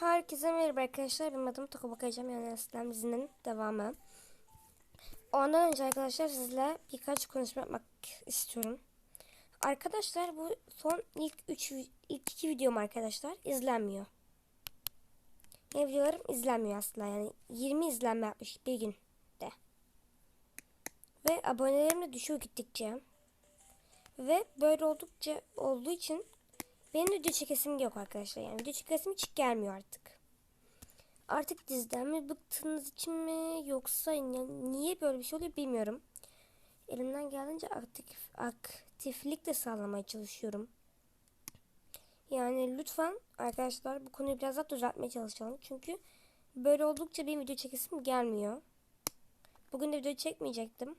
Herkese merhaba arkadaşlar. Benim adım Toka Bakacağım. Yani Aslan dizinin devamı. Ondan önce arkadaşlar sizle birkaç konuşma yapmak istiyorum. Arkadaşlar bu son ilk 3 ilk 2 videom arkadaşlar izlenmiyor. Yani videolarım izlenmiyor aslında yani 20 izlenme yapmış bir günde. Ve abonelerim de düşüyor gittikçe. Ve böyle oldukça olduğu için benim video çekesim yok arkadaşlar. Yani video çekesim hiç gelmiyor artık. Artık diziden mi bıktığınız için mi yoksa yani niye böyle bir şey oluyor bilmiyorum. Elimden geldiğince aktif, aktiflik de sağlamaya çalışıyorum. Yani lütfen arkadaşlar bu konuyu biraz daha düzeltmeye çalışalım. Çünkü böyle oldukça benim video çekesim gelmiyor. Bugün de video çekmeyecektim.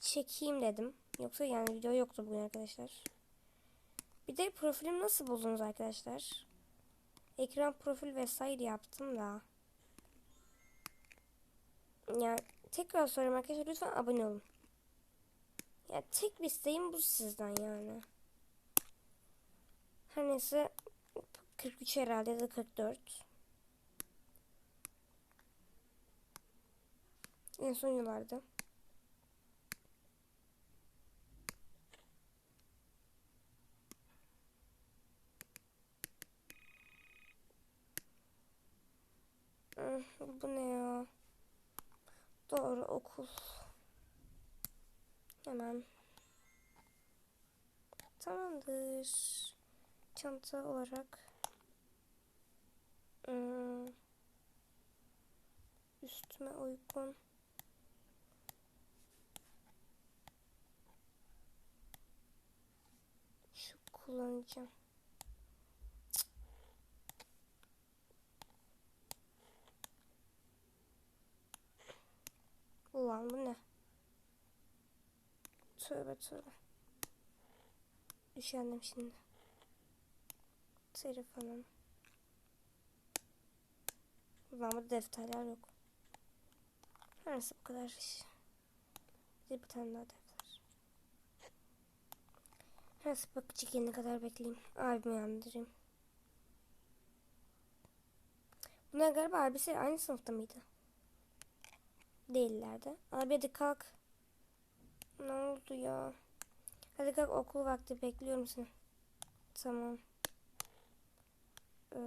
Çekeyim dedim. Yoksa yani video yoktu bugün arkadaşlar. Bir de profilim nasıl buldunuz arkadaşlar? Ekran profil vesaire yaptım da. Yani tekrar soruyorum arkadaşlar lütfen abone olun. Ya tek bir isteğim bu sizden yani. Her neyse 43 herhalde ya da 44. En son yıllarda. Bu ne ya? Doğru okul. Hemen. Tamamdır. Çanta olarak. Hmm. Üstüme uygun. Şu kullanacağım. Ulan bu ne? Tövbe tövbe. Üşendim şimdi. Telefonum. Ulan defterler yok. Neyse bu kadar iş. Bir, bir tane daha defter. Neyse bakıcı gelene kadar bekleyeyim. Abimi uyandırayım. Bunlar galiba abisi aynı sınıfta mıydı? Değillerdi. Abi hadi kalk. Ne oldu ya? Hadi kalk okul vakti bekliyorum seni. Tamam. Ee,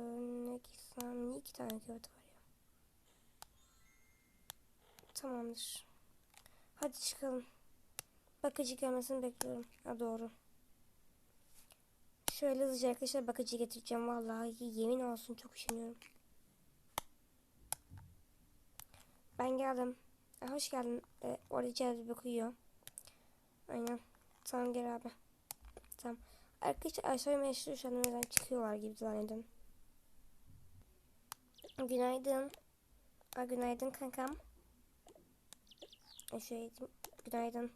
ne giysem? Niye iki tane kıyafet var ya? Tamamdır. Hadi çıkalım. Bakıcı gelmesini bekliyorum. Ha doğru. Şöyle hızlıca arkadaşlar bakıcı getireceğim. Vallahi yemin olsun çok üşeniyorum. Ben geldim. Hoş geldin. Ee, orada bir uyuyor. Aynen. Tamam gel abi. Tamam. Arkadaşlar aşağı meşhur şu an neden çıkıyorlar gibi zannedin. Günaydın. Aa, günaydın kankam. E, Şöyle günaydın.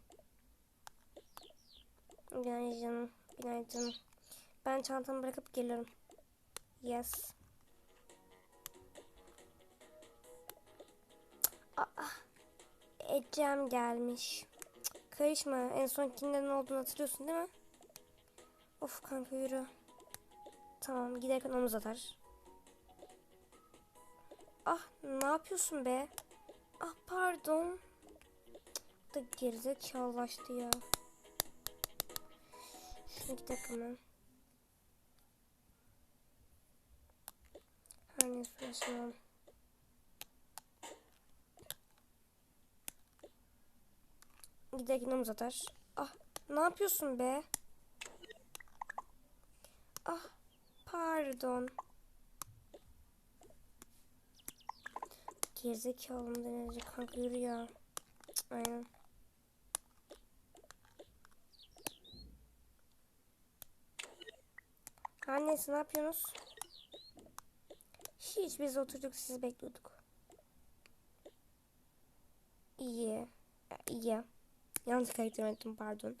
Günaydın. Günaydın. Ben çantamı bırakıp geliyorum. Yes. Aa. Ecem gelmiş. Karışma. En son kimden olduğunu hatırlıyorsun değil mi? Of kanka yürü. Tamam giderken omuz atar. Ah ne yapıyorsun be? Ah pardon. Cık, Da gerizekalılaştı ya. Gidelim hemen. Her neyse uğraşmayalım. Giderken omuz atar. Ah ne yapıyorsun be? Ah pardon. Gerizekalı mı denecek kanka yürü ya. Aynen. Neyse ne yapıyorsunuz? Hiç biz oturduk sizi bekliyorduk. İyi. Ya, iyi. Yanlış karakter yönettim pardon.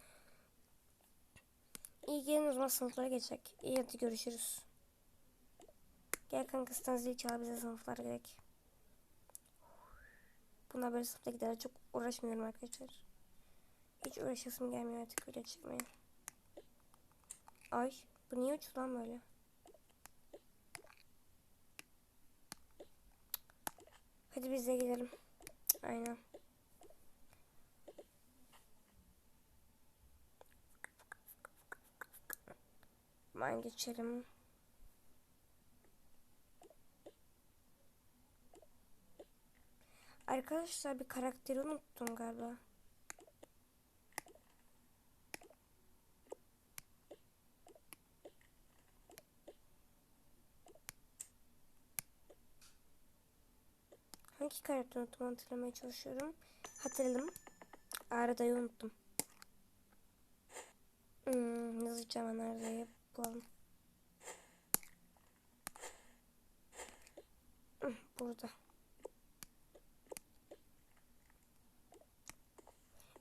İyi gelin o zaman sınıflara geçecek. İyi hadi görüşürüz. Gel kankasından zil çağır bize sınıflara gerek. Bunlar böyle sınıfta gider. Çok uğraşmıyorum arkadaşlar. Hiç uğraşasım gelmiyor artık video çekmeye. Ay bu niye uçtu lan böyle? Hadi biz de gidelim. Aynen. Ben geçelim. Arkadaşlar bir karakteri unuttum galiba. Hangi karakteri unuttum hatırlamaya çalışıyorum. Hatırladım. Arada'yı unuttum. Hmm, yazacağım ben Arada'yı Hmm, Burada.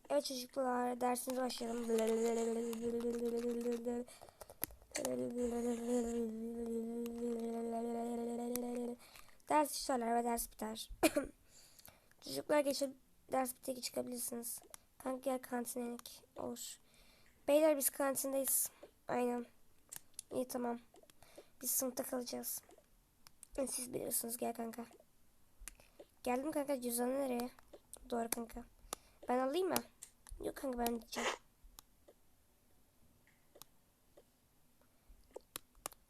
Evet çocuklar dersimize başlayalım. Ders işlerler ve ders biter. çocuklar geçip ders bitince çıkabilirsiniz. Kanka gel kantine inek. Olur. Beyler biz kantindeyiz. Aynen. İyi tamam. Biz sınıfta kalacağız. Siz bilirsiniz gel kanka. Geldim kanka cüzdanı nereye? Doğru kanka. Ben alayım mı? Yok kanka ben gideceğim.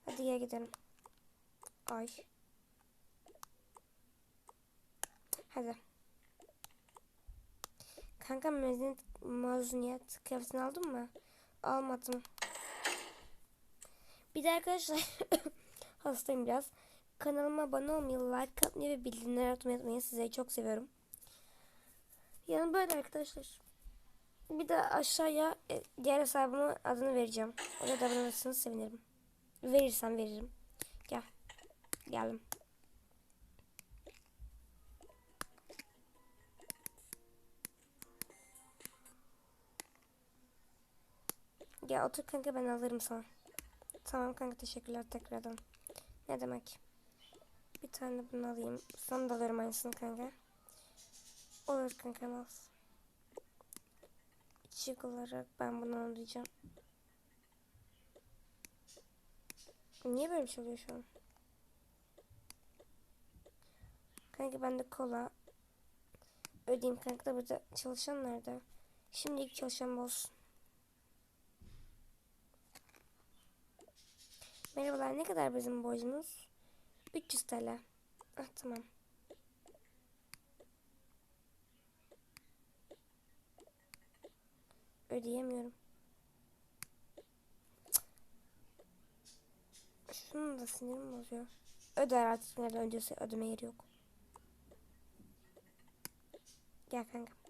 Hadi gel gidelim. Ay. Hadi. Kanka mezuniyet, mezuniyet kıyafetini aldın mı? Almadım. Bir de arkadaşlar hastayım biraz. Kanalıma abone olmayı, like atmayı ve bildirimleri atmayı unutmayın. Sizleri çok seviyorum. Yani böyle arkadaşlar. Bir de aşağıya e, diğer hesabımın adını vereceğim. Oraya da abone olursanız sevinirim. Verirsem veririm. Gel. Geldim. Gel otur kanka ben alırım sana. Tamam kanka teşekkürler tekrardan. Ne demek? Bir tane bunu alayım. Sana da alırım aynısını kanka. Olur kanka al. İçecek olarak ben bunu alacağım. Niye böyle bir şey oluyor şu an? Kanka ben de kola ödeyeyim kanka da burada çalışan nerede? Şimdilik çalışan olsun. Merhabalar ne kadar bizim borcumuz? 300 TL. Ah tamam. Ödeyemiyorum. Şunun da sinirim bozuyor. Öder artık nereden ödüyorsa ödeme yeri yok. Gel kanka.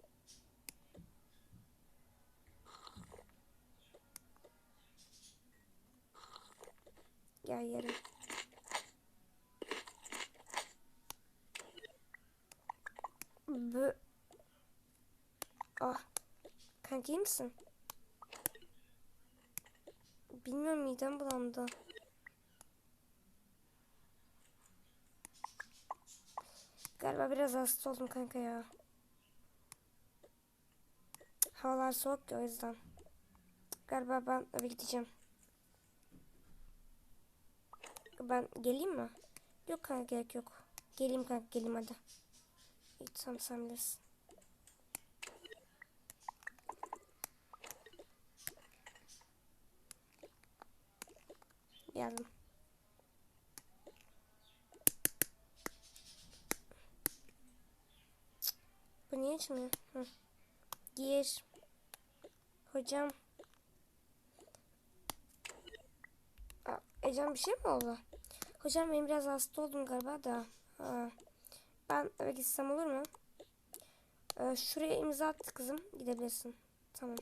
Gel yerim. Bu... Ah. Kanka iyi misin? Bilmiyorum midem bulandı. Galiba biraz hasta oldum kanka ya. Havalar soğuk ya o yüzden. Galiba ben eve gideceğim. Ben geleyim mi? Yok kanka gerek yok. Geleyim kanka geleyim hadi. İyi tamam sen bilirsin. Geldim. Bu niye açmıyor? Hı. Gir. Hocam. Aa, Ecem bir şey mi oldu? Hocam ben biraz hasta oldum galiba da. Ha. Ben eve gitsem olur mu? Ee, şuraya imza attı kızım. Gidebilirsin. Tamam.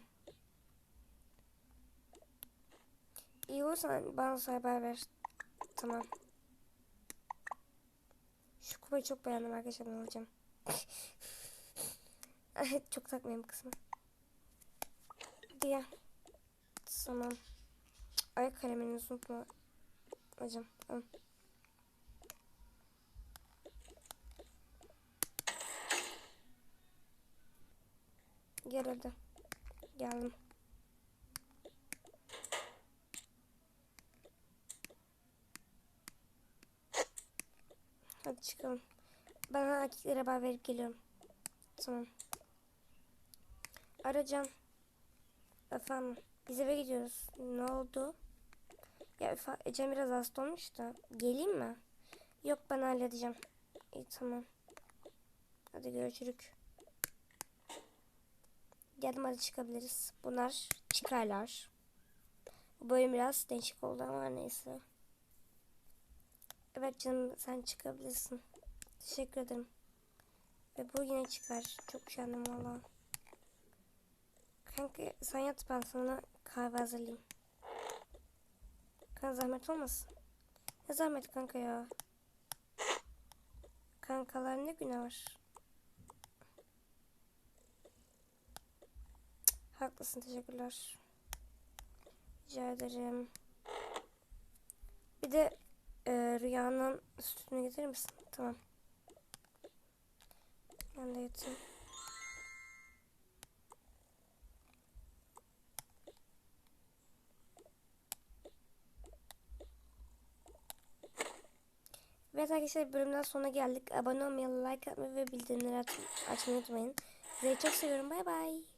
İyi olursan bana haber ver. Tamam. Şu kupayı çok beğendim arkadaşlar ben alacağım. çok takmayayım kısmı. Diye. Tamam. Ayak kaleminizi unutma. Hocam. Tamam. Gel hadi. Geldim. Hadi çıkalım. Ben erkeklere haber verip geliyorum. Tamam. Aracan. Efendim. Biz eve gidiyoruz. Ne oldu? Ya Ecem biraz hasta olmuş da. Geleyim mi? Yok ben halledeceğim. İyi tamam. Hadi görüşürük. Geldim hadi çıkabiliriz. Bunlar çıkarlar. Bu bölüm biraz değişik oldu ama neyse. Evet canım sen çıkabilirsin. Teşekkür ederim. Ve bu yine çıkar. Çok üşendim valla. Kanka sen yat ben sana kahve hazırlayayım. Kanka zahmet olmasın. Ne zahmet kanka ya. Kankalar ne günah var. Cık, Haklısın teşekkürler. Rica ederim. Bir de e, rüyanın sütünü getirir misin? Tamam. Ben de yatayım. Evet arkadaşlar bölümden sonuna geldik. Abone olmayı, like atmayı ve bildirimleri aç- açmayı unutmayın. Sizi çok seviyorum. Bay bay.